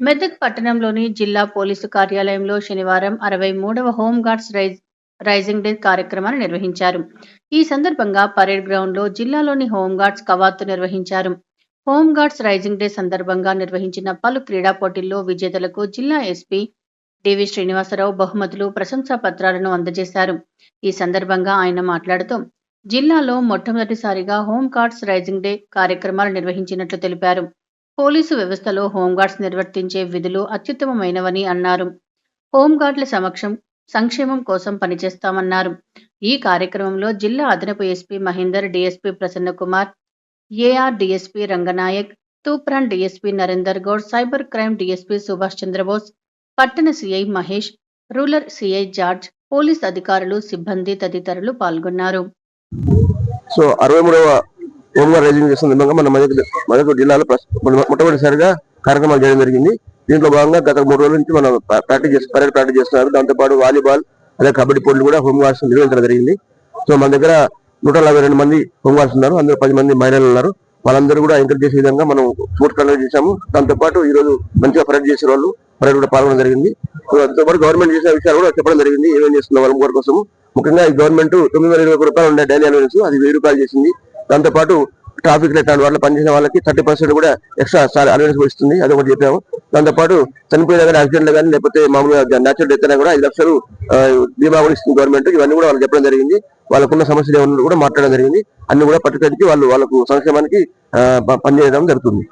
మెదక్ పట్టణంలోని జిల్లా పోలీసు కార్యాలయంలో శనివారం అరవై మూడవ హోంగార్డ్స్ రైజ్ రైజింగ్ డే కార్యక్రమాన్ని నిర్వహించారు. ఈ సందర్భంగా పరేడ్ గ్రౌండ్లో జిల్లాలోని హోంగార్డ్స్ కవాతు నిర్వహించారు. హోంగార్డ్స్ రైజింగ్ డే సందర్భంగా నిర్వహించిన పలు క్రీడా పోటీల్లో విజేతలకు జిల్లా ఎస్పీ డివి శ్రీనివాసరావు బహుమతులు ప్రశంసా పత్రాలను అందజేశారు. ఈ సందర్భంగా ఆయన మాట్లాడుతూ జిల్లాలో మొట్టమొదటిసారిగా హోంగార్డ్స్ రైజింగ్ డే కార్యక్రమాలు నిర్వహించినట్లు తెలిపారు. పోలీసు వ్యవస్థలో హోంగార్డ్స్ నిర్వర్తించే విధులు అత్యుత్తమమైనవని అన్నారు. హోంగార్డుల సమక్షం సంక్షేమం కోసం పనిచేస్తామన్నారు. ఈ కార్యక్రమంలో జిల్లా అదనపు SP Mahender DSP Prasanna Kumar AR DSP Ranganayak Toopran DSP Narender Goud cyber crime DSP Subhash Chandrabose పట్టణ CI Mahesh rural CI George police అధికారులు సిబ్బంది తదితరులు పాల్గొన్నారు. సో అరవై మూడవ హోంగార్డ్ రైజింగ్ చేస్తున్న సందర్భంగా మన మెదక్ మెదక్ జిల్లాలో మొట్టమొదటిసారిగా కార్యక్రమాలు చేయడం జరిగింది. దీంట్లో భాగంగా గత మూడు రోజుల నుంచి మనం ప్రాక్టీస్ చేసి పరేడ్ ప్రాక్టీస్ చేస్తున్నారు. దాంతోపాటు వాలీబాల్ అదే కబడ్డీ పోటీలు కూడా హోంగార్డ్స్ నిర్వహించడం జరిగింది. సో మన దగ్గర నూట నలభై రెండు మంది హోంగార్డ్స్ ఉన్నారు. అందులో పది మంది మహిళలు ఉన్నారు. వాళ్ళందరూ కూడా ఎంకరేజ్ చేసే విధంగా మనం స్పోర్ట్స్ కండక్ట్ చేశాము. దాంతోపాటు ఈ రోజు మంచిగా పరేడ్ చేసే వాళ్ళు పరేడ్ కూడా పాల్గొనడం జరిగింది. సో దాంతోపాటు గవర్నమెంట్ చేసిన విషయాలు కూడా చెప్పడం జరిగింది. ఏమేం చేస్తున్న వాళ్ళ కోసం ముఖ్యంగా ఈ గవర్నమెంట్ తొమ్మిది వందల ఇరవై రూపాయలు ఉండే డైలీ అలవెన్స్ అది వెయ్యి రూపాయలు చేసింది. దాంతోపాటు ట్రాఫిక్ లైట్ వాళ్ళు పనిచేసిన వాళ్ళకి థర్టీ పర్సెంట్ కూడా ఎక్స్ట్రా అలవెన్స్ కూడా ఇస్తుంది. అది ఒకటి చెప్పాము. దాంతోపాటు చనిపోయినా కానీ యాక్సిడెంట్ కానీ లేకపోతే మామూలుగా న్యాచురల్ డెత్ అయినా కూడా ఐదు లక్షలు బీమా కూడా ఇస్తుంది గవర్నమెంట్ ఇవన్నీ కూడా వాళ్ళు చెప్పడం జరిగింది. వాళ్ళకున్న సమస్యలు ఏమన్నా కూడా మాట్లాడడం జరిగింది. అన్ని కూడా పట్టుకడికి వాళ్ళు వాళ్ళకు సంక్షేమానికి పనిచేయడం జరుగుతుంది.